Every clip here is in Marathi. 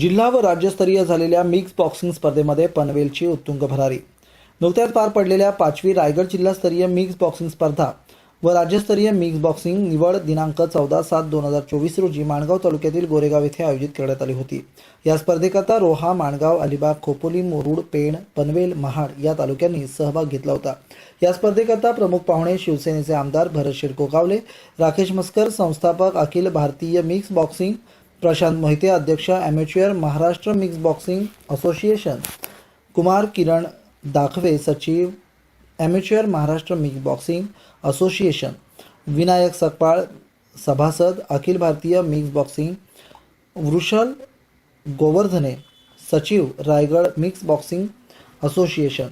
जिल्हा व राज्यस्तरीय झालेल्या मिक्स बॉक्सिंग स्पर्धेमध्ये पनवेलची उत्तुंग भरारी. नुकत्याच पार पडलेल्या पाचवी रायगड जिल्हास्तरीय मिक्स बॉक्सिंग स्पर्धा व राज्यस्तरीय मिक्स बॉक्सिंग निवड दिनांक चौदा सात दोन हजार चोवीस रोजी माणगाव तालुक्यातील गोरेगाव येथे आयोजित करण्यात आली होती. या स्पर्धेकरता रोहा माणगाव अलिबाग खोपोली मुरुड पेण पनवेल महाड या तालुक्यांनी सहभाग घेतला होता. या स्पर्धेकरता प्रमुख पाहुणे शिवसेनेचे आमदार भरत शिरकोकावले राकेश मस्कर संस्थापक अखिल भारतीय मिक्स बॉक्सिंग प्रशांत मोहिते अध्यक्ष amateur Maharashtra mix boxing association. Kumar Kiran Dakhave सचिव amateur Maharashtra mix boxing association. Vinayak Sakpal सभासद अखिल भारतीय मिक्स बॉक्सिंग वृषल गोवर्धने सचिव रायगड मिक्स बॉक्सिंग असोसिएशन.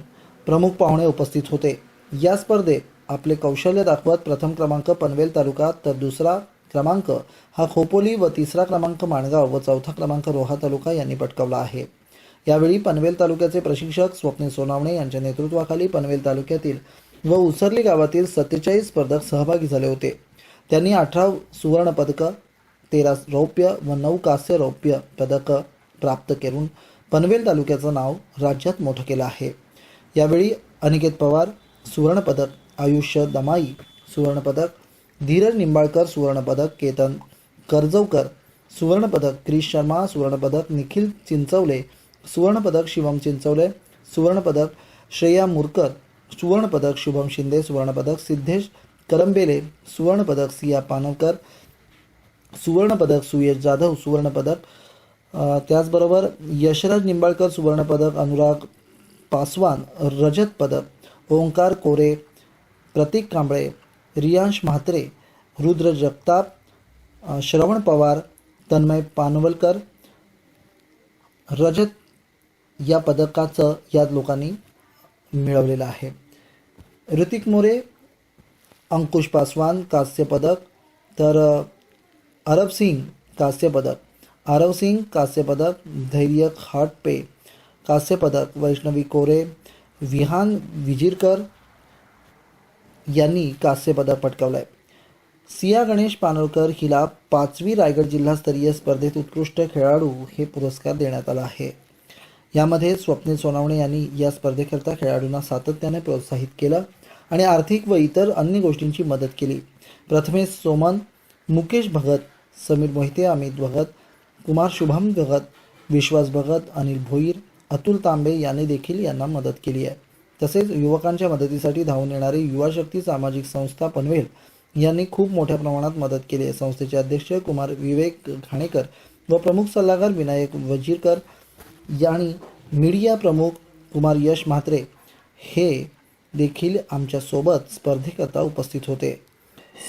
प्रमुख पाहुणे उपस्थित होते. या स्पर्धेत आपले कौशल्य दाखवत प्रथम क्रमांक पनवेल तालुका तर दुसरा क्रमांक. हा खोपोली व तिसरा क्रमांक माणगाव व चौथा क्रमांक रोहा तालुका यांनी पटकावला आहे. यावेळी पनवेल तालुक्याचे प्रशिक्षक स्वप्नील सोनावणे यांच्या नेतृत्वाखाली पनवेल तालुक्यातील व उसरली गावातील सत्तेचाळीस स्पर्धक सहभागी झाले होते. त्यांनी अठरा सुवर्णपदकं तेरा रौप्य व नऊ कांस्य रौप्य पदकं प्राप्त करून पनवेल तालुक्याचं नाव राज्यात मोठं केलं आहे. यावेळी अनिकेत पवार सुवर्णपदक आयुष्य दमाई सुवर्णपदक धीरज निंबाळकर सुवर्णपदक केतन कर्जवकर सुवर्णपदक क्रिश शर्मा सुवर्णपदक निखिल चिंचवले सुवर्णपदक शिवम चिंचवले सुवर्णपदक श्रेया मुरकर सुवर्णपदक शुभम शिंदे सुवर्णपदक सिद्धेश करंबेले सुवर्णपदक सिया पानवकर सुवर्णपदक सुयश जाधव सुवर्णपदक त्याचबरोबर यशराज निंबाळकर सुवर्णपदक अनुराग पासवान रजत पदक ओंकार कोरे प्रतीक कांबळे रियांश म्हात्रे रुद्र जगताप श्रवण पवार तन्मय पानवलकर रजत या पदकाचं या लोकांनी मिळवलेलं आहे. ऋतिक मोरे अंकुश पासवान कांस्य पदक. तर अरब सिंग कांस्य पदक. आरव सिंग कांस्य पदक. धैर्य खाटपे कांस्य पदक. वैष्णवी कोरे विहान विजिरकर यांनी कांस्यपदक पदक आहे सिया गणेश पानोळकर हिला पाचवी रायगड जिल्हास्तरीय स्पर्धेत उत्कृष्ट खेळाडू हे पुरस्कार देण्यात आला आहे. यामध्ये स्वप्नील सोनावणे यांनी या स्पर्धेकरता खेळाडूंना सातत्याने प्रोत्साहित केलं आणि आर्थिक व इतर अन्य गोष्टींची मदत केली. प्रथमेश सोमन मुकेश भगत समीर मोहिते अमित भगत कुमार शुभम भगत विश्वास भगत अनिल भोईर अतुल तांबे यांनी देखील यांना मदत केली आहे. तसेच युवकांच्या मदतीसाठी धावून येणारी युवा शक्ती सामाजिक संस्था पनवेल यांनी खूप मोठ्या प्रमाणात मदत केली आहे. संस्थेचे अध्यक्ष कुमार विवेक घाणेकर व प्रमुख सल्लागार विनायक वजीरकर यांनी मीडिया प्रमुख कुमार यश म्हात्रे हे देखील आमच्यासोबत स्पर्धेकरता उपस्थित होते.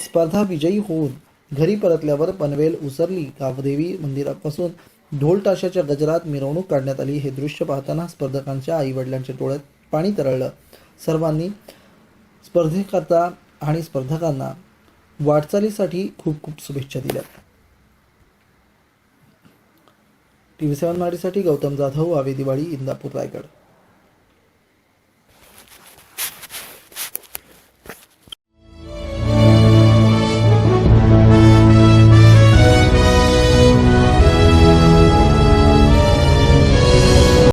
स्पर्धा विजयी होऊन घरी परतल्यावर पनवेल उसरली गावदेवी मंदिरापासून ढोल ताशाच्या गजरात मिरवणूक काढण्यात आली. हे दृश्य पाहताना स्पर्धकांच्या आईवडिलांच्या डोळ्यात पाणी तरळलं. सर्वांनी स्पर्धेकरता आणि स्पर्धकांना वाटचालीसाठी खूप खूप शुभेच्छा दिल्या. टी व्ही सेवन मराठीसाठी गौतम जाधव आवे दिवाळी इंदापूर रायगड.